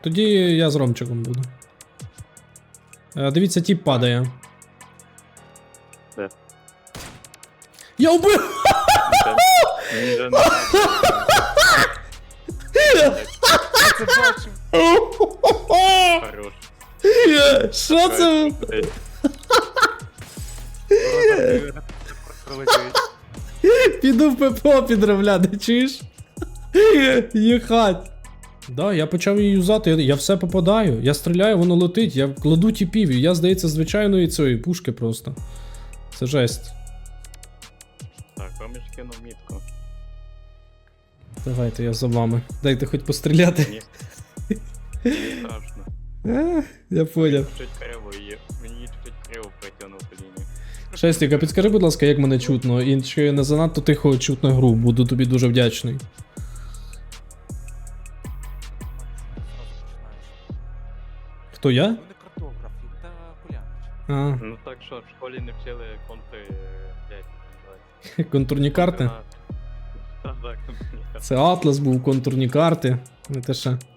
Тоді я з Ромчиком буду. Е, Дивіться, тіп падає. Де? Я вбив! Він же не Це бачив. хорош. Що це? Піду в ППО підробляти, чуєш? Їхать. Да, я почав її юзати, я, я все попадаю. Я стріляю, воно летить, я кладу тіпів, і я, здається, звичайної цієї пушки просто. Це жесть. Так, Роміч кинув мітку. Давайте я за вами. Дайте хоч постріляти. Мені страшно. Е, Я поняв. Чуть криво її. Мені чуть криво притягнув по лінії. Шестік, а підскажи, будь ласка, як мене чутно, і чи не занадто тихо чутно гру, буду тобі дуже вдячний. Хто я? Вони картографи та Кулянич. А, Ну так що, в школі не вчили контри, блядь, називається. контурні карти. Так, так, контурні. Це Атлас був, контурні карти. Не те ще. Контрольні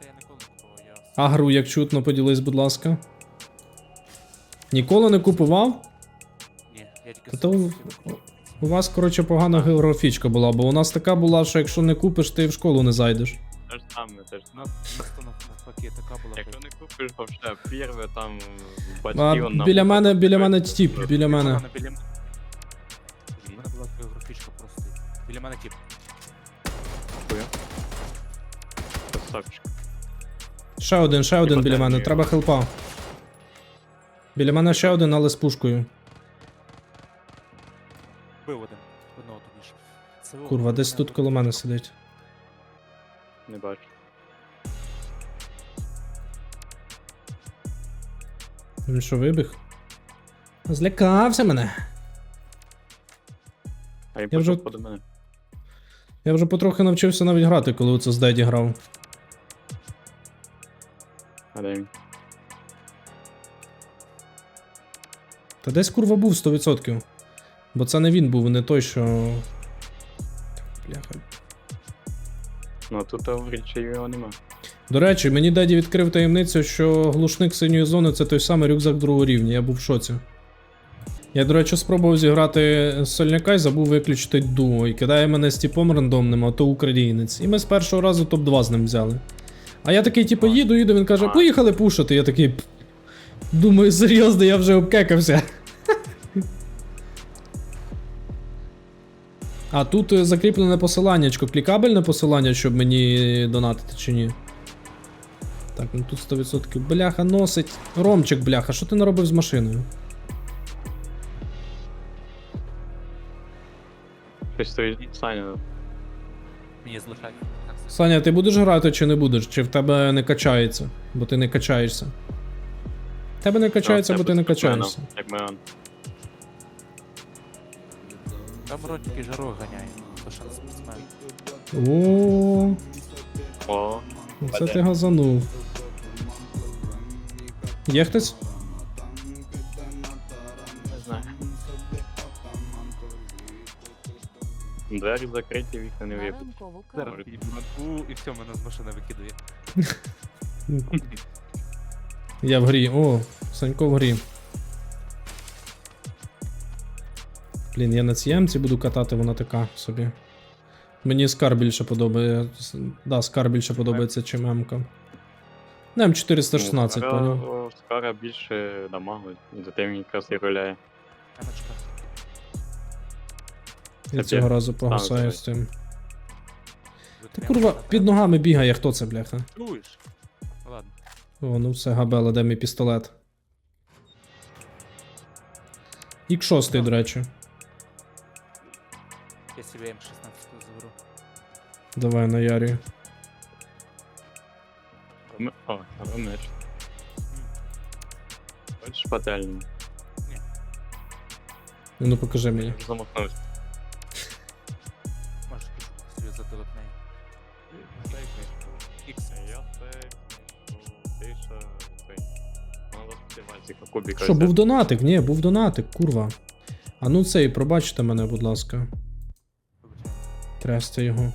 я ніколи не купував, я А гру, як чутно, поділись, будь ласка. Ніколи не купував? Ні, я тільки Та то собі у- У вас, коротше, погана географічка була, бо у нас така була, що якщо не купиш, ти в школу не зайдеш. Те ж саме, те ж нас навпаки така була. Якщо не купиш вообще перве там А, батьків нам. біля мене, біля мене тіп, біля мене. мене біля м- мене була географічка просто. Біля мене тип. Красавчик. Ще один, ще один біля мене, треба хелпа. Біля мене ще один, але з пушкою. Бив один. Одного тобі ж. Це о, Курва, десь мене тут коло мене сидить. Не бачу. Він що, вибіг? Злякався мене. А він Я вже- почав до мене. Я вже потрохи навчився навіть грати, коли оце з Деді грав. А де він? Та десь курва був 100%. Бо це не він був, не той, що. Ну а тут річі його нема. До речі, мені Деді відкрив таємницю, що глушник синьої зони це той самий рюкзак другого рівня, я був в шоці. Я, до речі, спробував зіграти сольняка і забув виключити дуо. І кидає мене з типом рандомним, а то українець. І ми з першого разу топ-2 з ним взяли. А я такий, типу, їду, їду, він каже, поїхали пушити. Я такий. Думаю, серйозно, я вже обкекався. А тут е, закріплене посиланнячко, клікабельне посилання, щоб мені донатити чи ні. Так, ну тут 100% бляха носить. Ромчик, бляха, що ти наробив з машиною? Саня. Мені злишать. Саня, ти будеш грати чи не будеш? Чи в тебе не качається? Бо ти не качаєшся. В тебе не качається, А, бо ти не качаєшся. Як. Там тільки жару ганяє. То що не спортсмен. О, О, це ти газанув. Є хтось? не знаю. Двері закриті, вікна не випадуть. Ранкову Зараз каву. на у і все, мене з машини викидує. Я в грі. О, Санько в грі. Блін, я на цій ямці буду катати, вона така собі. Мені скар більше подобається. Да, скар більше подобається, чим М-ка. Ну, М416, Ну, Скара- поняв. Скара більше дамагу, за тим він якраз і гуляє. Я цього разу погасаю з цим. Та курва, під ногами бігає, хто це, бляха? Чуєш? Ладно. О, ну все, габела, де мій пістолет. Ік шостий, до речі. Я себе М16 заберу. Давай на Ярі. Ми- О, ромеч. Хочеш пательню? Ну покажи мені. Замахнувся. Можеш собі затилок неї. Ікс. Я ну, ти що, цей, надо співати, кубіка Що, взяти. був донатик? Ні, був донатик, курва. А ну цей, пробачте мене, будь ласка. Трясти його.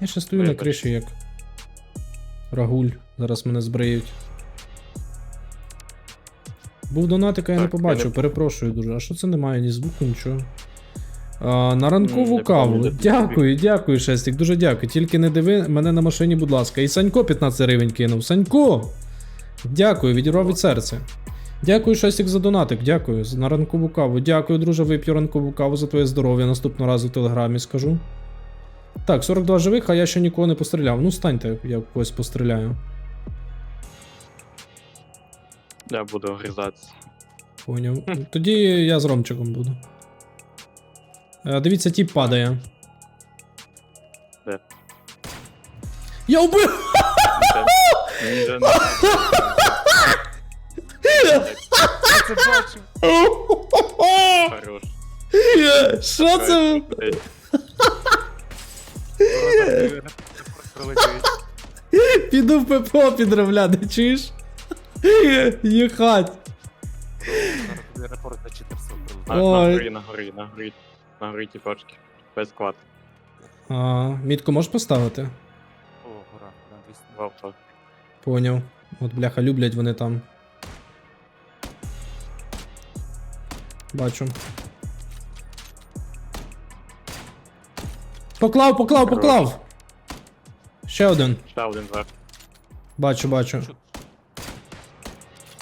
Я ще стою на криші як. Рагуль. Зараз мене збриють. Був донатик, а я не Так, я побачив, не- перепрошую дуже. А що це немає? Ні звуку, нічого. А, на ранкову не каву. де Дякую, дякую, Шестик, дуже дякую. Тільки не диви мене на машині, будь ласка. І Санько 15 гривень кинув. Санько! Дякую, відірвав від серця. Дякую, Шестик, за донатик. Дякую на ранкову каву. Дякую, друже, вип'ю ранкову каву за твоє здоров'я. Наступного разу в телеграмі скажу. Так, 42 живих, а я ще нікого не постріляв. Ну, станьте, я когось постріляю. Я буду гризатися. Поняв. Тоді я з Ромчиком буду. Е, Дивіться, тіп падає. Де? Я вбив! Же не- це бачив. Хорош. Що це? Ей, Піду в ППО підробляти, чуєш? Їхать. Репорт за 400 На, прилетить. на Ой. горі, на горі, на горі. На горі тіпочки. Без склад. А, мітку можеш поставити? О, гора, на 200. В авто. Поняв. От бляха, люблять вони там. Бачу. Поклав, поклав, поклав! Ще один. Ще один зверх. Бачу, бачу.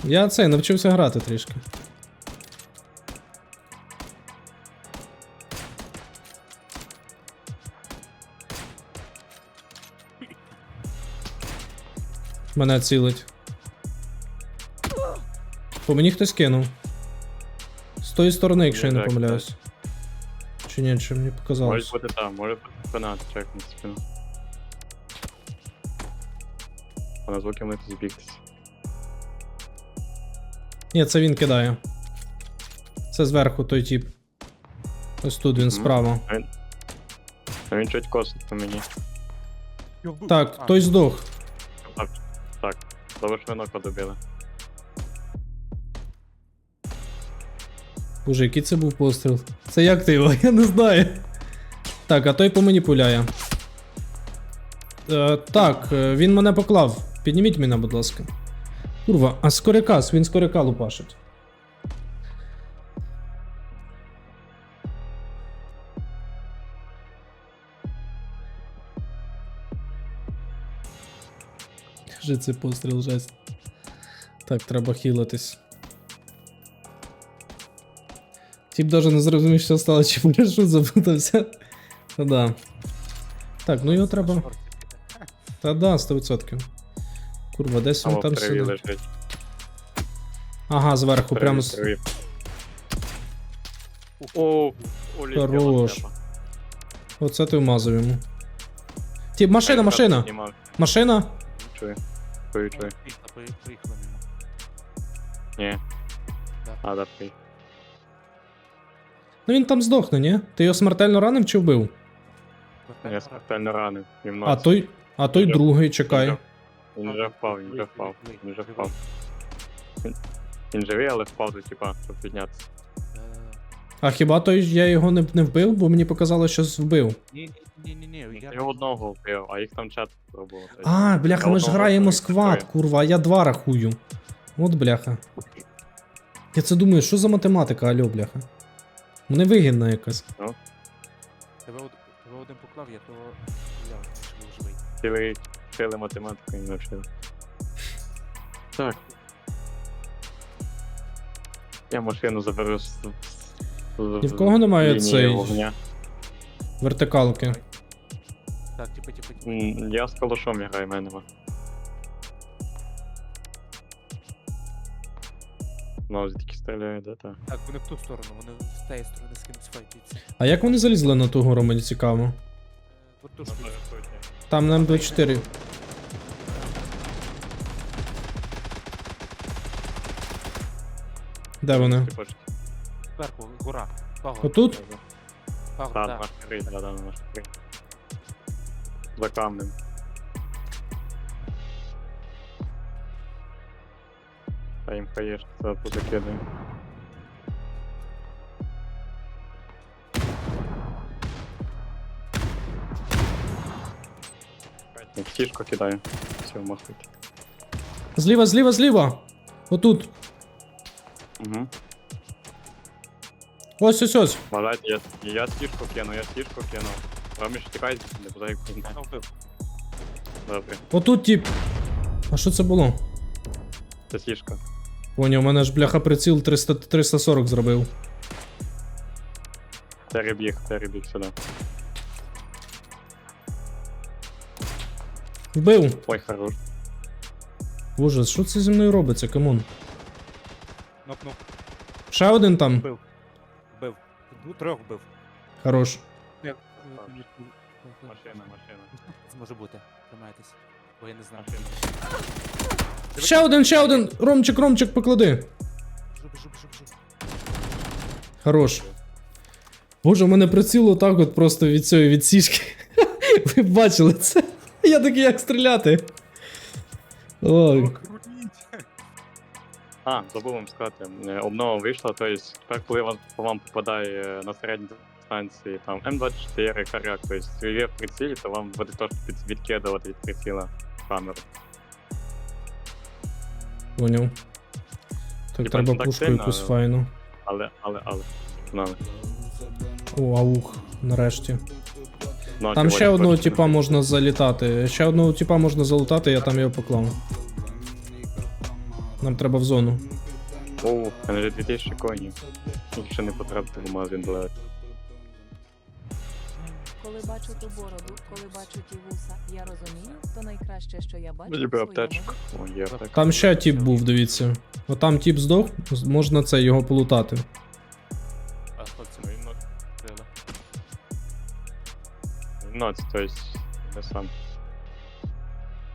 Я цей навчився грати трішки. Мене цілить. По мені хтось кинув. З тої сторони, якщо я не помиляюсь. Чи ні, чи мені Може показалось. бути там, може бути спина, чекнути спину. А на звуки ми тут збігтися. Ні, це він кидає. Це зверху той тип. Ось тут він справа. А він чуть косить по мені. Так, той здох. Так, так. Добре, що вино подобили. Боже, який це був постріл? Це як ти його? Я не знаю. Так, а той по мені пуляє. Е, так, е, він мене поклав. Підніміть мене, будь ласка. Курва, а скорикас, він скорика лупашить. Це постріл жесть. Так, треба хілитись. Тіп даже не зрозумів, що стало, чи парашут запутався. Та да. Так, ну його треба. Та да, 100%. Курва, десь він там лежить. Ага, зверху, прямо. з- О, Хорош. Оце ти вмазав йому. Тіп, машина, машина! Машина! Чую. Чую, чую. Поїхала, пої- мимо. Ні. А, да, пий. Ну він там здохне, ні? Ти його смертельно ранив чи вбив? Я смертельно ранив. Він А той. А той другий, чекай. Він вже впав, він вже впав. Він вже впав. Він- Він живий, але впав до типа, щоб піднятися. А хіба той я його не, не вбив, бо мені показало, що вбив. Ні, ні, ні, ні, я одного вбив, а їх там чат було. А, бляха, ми ж граємо сквад, курва, а я два рахую. От бляха. Я це думаю, що за математика, альо, бляха. Мене вигідна якась. тебе, од- тебе один поклав, я того взяв, що був живий. Цілий математику не вчили. Так. Я машину заберу з. Ні в кого немає лінії цей- вогня. Вертикалки. Так, типу, типу. М, Я з калашом граю, мене нема. Ну, звідки стріляє, да, так. Так, вони в ту сторону, вони з тієї сторони з кимось файтяться. А як вони залізли на ту гору, мені цікаво. Е, Там на М24. Де вони? зверху, гора. Пагор. Отут? Пагор, Так, да. наш крий, да, да, крий. За камнем. А їм хаєш, це позакидуємо. Тішку кидаю. Все, махуйте. Зліва, зліва, зліва. Отут. Угу. Ось, ось, ось. Бажайте, я, я стіжку кину, я стіжку кину. Вам ще тікайте, не вбив. Добре, Отут тип. А що це було? це стіжка. Поняв, у мене ж бляха приціл 300, 340 зробив. Перебіг, перебіг сюди. Вбив. Ой, хорош. Боже, що це зі мною робиться, камон? Нокнув. Ще один там. Вбив. Вбив. Ну, Трьох вбив. Хорош. Машина, машина. Зможе бути. Тримайтесь. Бо я не знаю. Машина. Ще один, ще один. Ромчик, Ромчик, поклади. Хорош. Боже, у мене приціл отак от просто від цієї від сішки. Ви б бачили це? Я такий, як стріляти. Ой. А, забув вам сказати, е, обнова вийшла, тобто тепер, коли вас, по вам попадає е, на середній дистанції там М24, каряк, тобто є в прицілі, то вам буде теж відкидувати від приціла камеру. Поняв. Так, Типа, треба так пушку сильно, якусь але- файну. Але, але, але. Знали. О, аух, нарешті. Ну, Там ще одного типа можна залітати. Ще одного типа можна залутати, я там його поклав. Нам треба в зону. О, в мене вже 2000 коїнів. Якщо не потрапити в магазин далеко. Бачу ту бороду, коли бачу ті вуса, я розумію, то найкраще, що я бачу. Аптечку. О, є аптека. Там ще тип був, дивіться. Отам тип здох, можна це його полутати. А, хлопці, і ну, крила. Ну, то есть, я сам.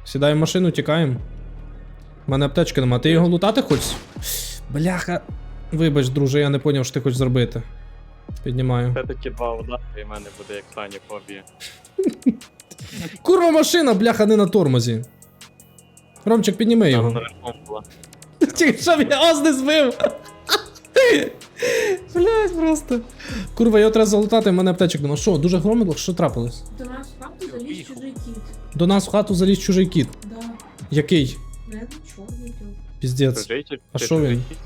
Сідай в машину, тікаємо. У мене аптечки нема. Ти його лутати хочеш? Бляха. Вибач, друже, я не поняв, що ти хочеш зробити. Піднімаю. Все-таки два удари, і в мене буде як Сані фобія. Курва машина, бляха, не на тормозі. Ромчик, підніми Там його. на верхом була. Тільки що я ос не збив. Блять, просто. Курва, його треба залутати, в мене аптечок нема. Що, дуже громило? Що трапилось? До нас в хату заліз чужий кіт. До нас в хату заліз чужий кіт. Да. Який? Не ну, чорний тут. Піздець. Чужий чи- А чи що чужий він? кіт?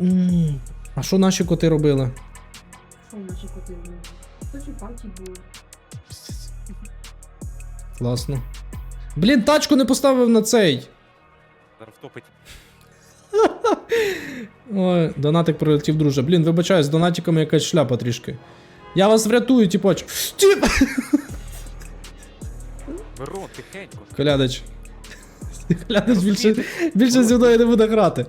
Ну. М, А що наші коти робили? Що наші коти були? Хоч і паті були. Класно. Блін, тачку не поставив на цей. Зараз втопить. Ой, донатик прилетів, друже. Блін, вибачаю, з донатиками якась шляпа трішки. Я вас врятую, тіпоч. Тіп! Мирон, тихенько. Колядич. Колядич більше, більше зі мною не буде грати.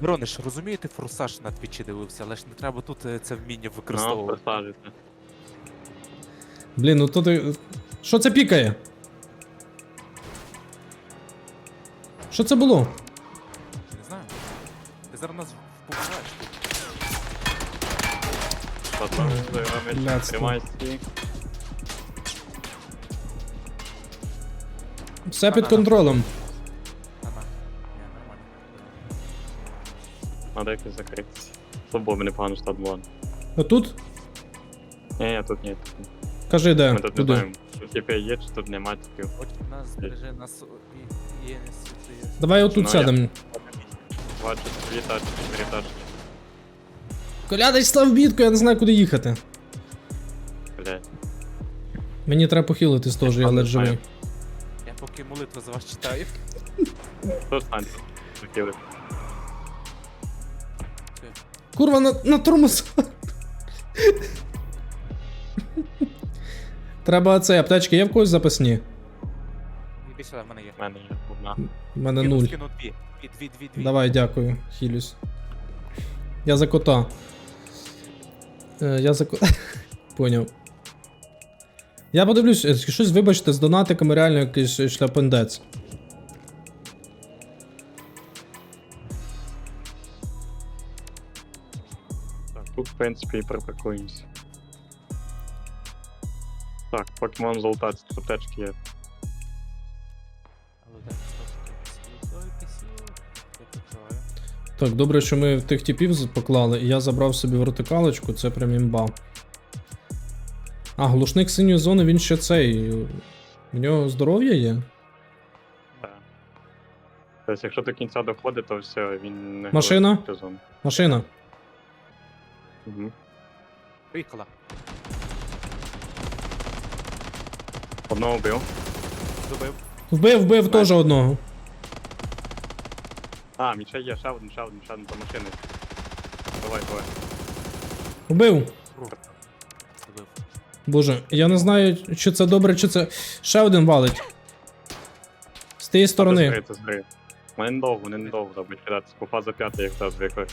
Мироне ж розумієте, форсаж на твічі дивився, але ж не треба тут е, це вміння Ну, використовувати. просаджуйте. Блін, ну то ти. Що це пікає? Що це було? Не знаю. Ти зараз нас вбиваєш тут. Пацан, Ромич, Блядство. тримай стій. Все під Ага. контролем. Надо якось закритися. То було б непогано штат була. Отут? Ні, ні, тут ні. тут ні. Кажи де. Ми тут не знаємо, що є, чи тут нема типів. Хоч нас збереже нас і, і світлі. Давай отут Ну, я- сядемо. Бачу, дві тачки, чотири тачки. Колядич став бітку, я не знаю, куди їхати. Блядь. Мені треба похилитись теж, я ледь живий. Я поки молитву за вас читаю. Хто? Хотіли. Курва, на, на тормоз. Треба цей аптечки є в когось запасні? Іди сюди, в мене є. В мене є одна. У мене Кину, нуль. скину дві. Дві, дві, дві, дві. Давай, дякую, хілюсь. Я за кота. Е, я за кота. Поняв. Я подивлюсь, е, щось вибачте, з донатиками реально якийсь шляпендець. Принципі, і припаркуємося. Так, покемон тут аптечки є. Але так, стоп, стоп, Я прикриваю. Так, добре, що ми в тих типів з- поклали, і я забрав собі вертикалочку, це прям імба. А, глушник синьої зони, він ще цей. У нього здоров'я є? Так. Тобто, якщо до кінця доходить, то все, він не Машина? говорить цю зону. Машина. Угу. Поїхала. Одного вбив. Добив. Вбив, вбив теж одного. А, мій ще є, ще один, ще один, ще один за машиною. Давай, давай. Вбив. Добив. Боже, я не знаю, чи це добре, чи це. Ще один валить. З тієї Це сторони. це згри. Мене недовго, не недовго робить кидатися. Попа за п'ятий, як та звикли.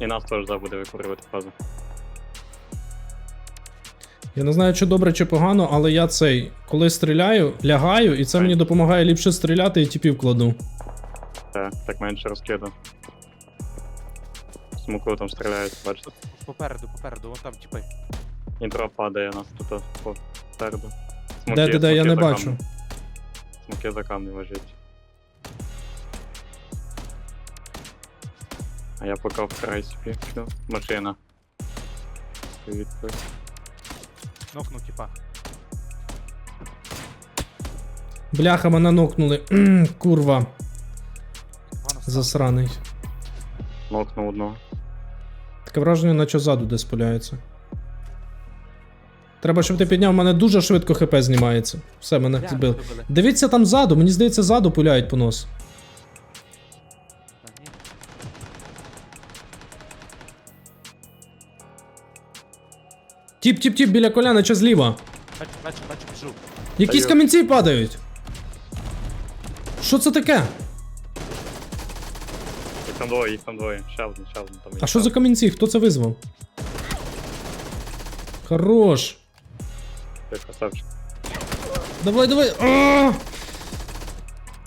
І нас теж забуде викурювати фазу. Я не знаю, чи добре, чи погано, але я цей, коли стріляю, лягаю, і це мені допомагає ліпше стріляти і тіпів кладу. Так, так менше розкиду. Смуку там стріляють, бачите. Попереду, попереду, вон там типи. Інтро падає нас тут попереду. Де, де, де, я не бачу. Смоки за камнем лежить. А я поки в край собі пішлю. Машина. Відповідь. Нокнув типа. Бляха, мене нокнули. Курва, засраний. Нокнув одного. Таке враження, наче ззаду десь пуляється. Треба, щоб ти підняв, у мене дуже швидко хп знімається. Все, мене збив. Добили. Дивіться там ззаду, мені здається, ззаду пуляють по нос. Тіп, тіп, тіп, біля коляна, чи зліва. Бачу, бачу, бачу, біжу. Якісь камінці падають. Що це таке? Їх там двоє, їх там двоє. Ще один, ще один там. є. А що за камінці? Хто це визвав? Хорош. Ти красавчик. Давай, давай. А!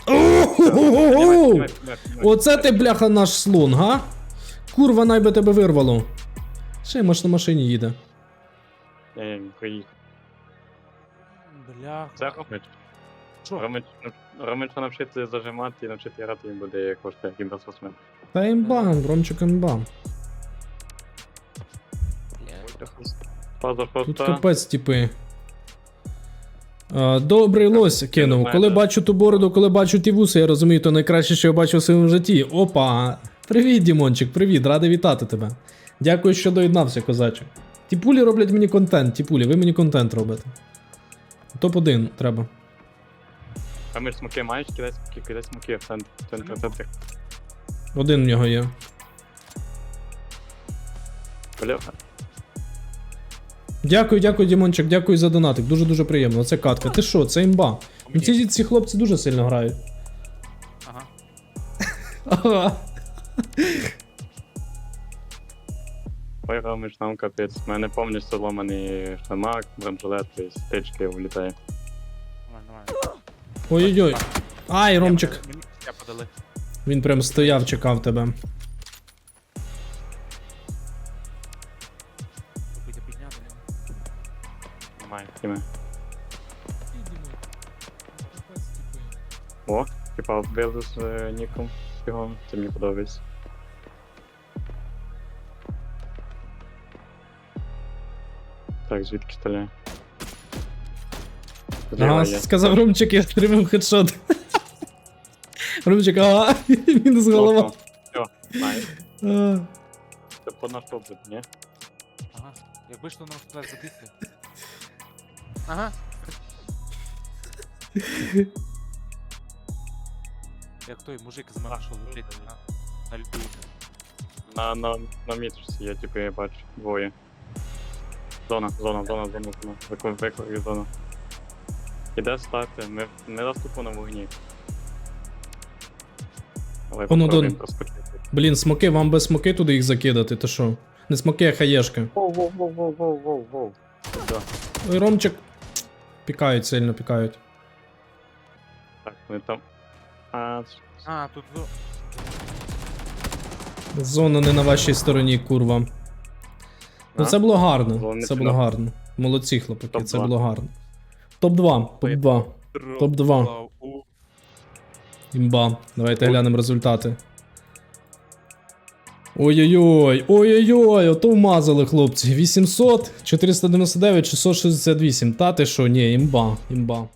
О-хо-хо-хо! Знімай, знімай, знімай. Оце ти, бляха, наш слон, га? Курва, най би тебе вирвало. Ще й маш на машині їде. Ні, приїхав. Бля. Це Ромич. Що? Ромич, Ромича навчити зажимати і навчити грати він буде як кошти, як без восьми. Та імбам, Ромчик імбам. Фаза Тут капець, типи. А, добрий лось кинув. Коли бачу ту бороду, коли бачу ті вуси, я розумію, то найкраще, що я бачу в своєму житті. Опа! Привіт, Дімончик, привіт, радий вітати тебе. Дякую, що доєднався, козаче. Ті пулі роблять мені контент, ті пулі, ви мені контент робите. Топ-1 треба. Ромич смоки маєш, кидай смоки, кидай смоки в центр. в центр, в центр. Один в нього є. Бляха. Дякую, дякую, Дімончик, дякую за донатик. Дуже-дуже приємно. Оце катка. Ти що, це імба. Ну, Ці, ці хлопці дуже сильно грають. Ага. Ага. Ой, Ромич, нам капець. У мене повністю зломаний шламак, бронжилет, і стички влітає. Ой-ой-ой. Ай, Ромчик. Я подали. Він прям стояв, чекав тебе. Підняти. Немає, тіме. О, типа вбили з е, ніком бігом, це мені подобається. Так, звідки стріляє? Зліва Ага, є. сказав Ромчик, я отримав хедшот. Ромчик, ага, мінус голова. Все, знаю. А. Це по наш топ, ні? Ага. Якби ж то нам туди забити. Ага. Як той мужик з мене, що летить на, на льду. На, на, на мітрусі є, типу, я бачу, двоє. Зона, зона, зона, зона, зона. Виклик, виклик, зона. Іде стати, ми не наступу на вогні. Але попробуємо один. проскочити. Блін, смоки, вам без смоки туди їх закидати, ти що? Не смоки, а хаєшки. Воу, воу, воу, воу, воу, воу, воу. Да. Ой, Ромчик. Пікають сильно, пікають. Так, вони там. А, А, тут зо- Зона не на вашій стороні, курва. Ну це було гарно. Зона Це було гарно. Молодці, хлопаки, це Топ-два. було гарно. Топ-2, топ-2. Топ-2. Імба. Давайте глянемо результати. Ой-ой-ой, ой-ой-ой, ото вмазали хлопці. 800, 499, 668. Та ти що, ні, імба, імба.